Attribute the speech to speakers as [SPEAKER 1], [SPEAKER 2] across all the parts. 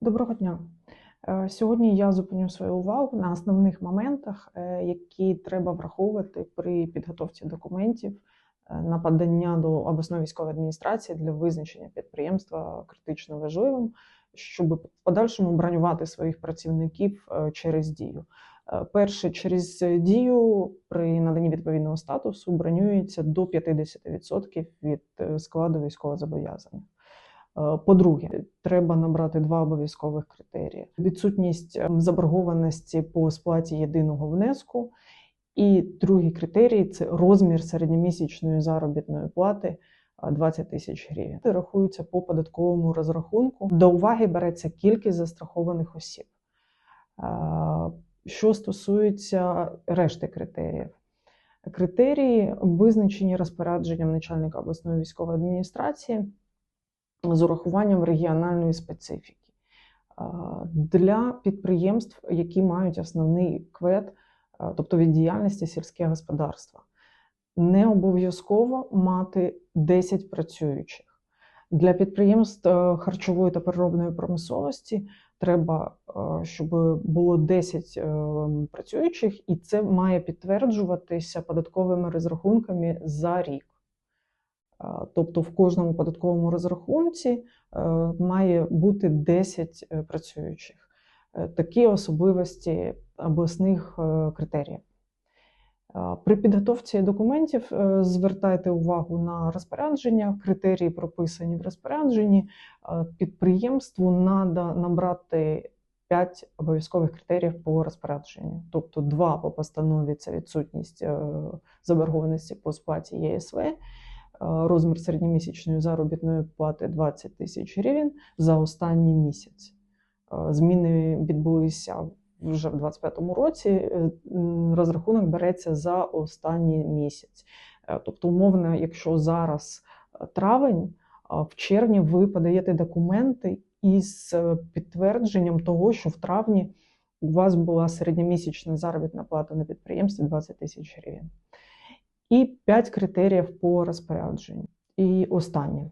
[SPEAKER 1] Доброго дня. Е, Сьогодні я зупиню свою увагу на основних моментах, е, які треба враховувати при підготовці документів е, на подання до обласної військової адміністрації для визначення підприємства критично важливим, щоб в подальшому бронювати своїх працівників через дію. Перше, через дію при наданні відповідного статусу бронюється до 50% від складу військовозобов'язаних. Е, По-друге, треба набрати два обов'язкових критерії: відсутність ем, заборгованості по сплаті єдиного внеску. І другий критерій це розмір середньомісячної заробітної плати 20 тисяч гривень. Це рахується по податковому розрахунку. До уваги береться кількість застрахованих осіб. Е, Що стосується решти критеріїв, критерії визначені розпорядженням начальника обласної військової адміністрації з урахуванням регіональної специфіки. Для підприємств, які мають основний квет, тобто від діяльності сільське господарство, не обов'язково мати 10 працюючих. Для підприємств е, харчової та переробної промисловості треба, е, щоб було 10 е, працюючих, і це має підтверджуватися податковими розрахунками за рік. Тобто в кожному податковому розрахунці е, має бути 10 е, працюючих. Е, Такі особливості обласних критеріїв. При підготовці документів звертайте увагу на розпорядження, критерії прописані в розпорядженні. Підприємству треба набрати 5 обов'язкових критеріїв по розпорядженню. Тобто два по постанові це відсутність заборгованості по сплаті ЄСВ, розмір середньомісячної заробітної плати 20 тисяч гривень за останній місяць. Е, Зміни відбулися вже в 2025 році. Е, Розрахунок береться за останній місяць. Е, Тобто, умовно, якщо зараз е, травень, в червні ви подаєте документи із е, підтвердженням того, що в травні у вас була середньомісячна заробітна плата на підприємстві 20 тисяч гривень. І 5 критеріїв по розпорядженню. І останнє.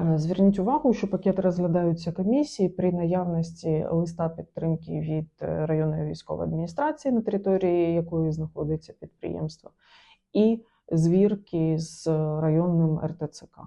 [SPEAKER 1] Е, Зверніть увагу, що пакети розглядаються комісії при наявності листа підтримки від е, районної військової адміністрації, на території якої знаходиться підприємство, і звірки з районним РТЦК.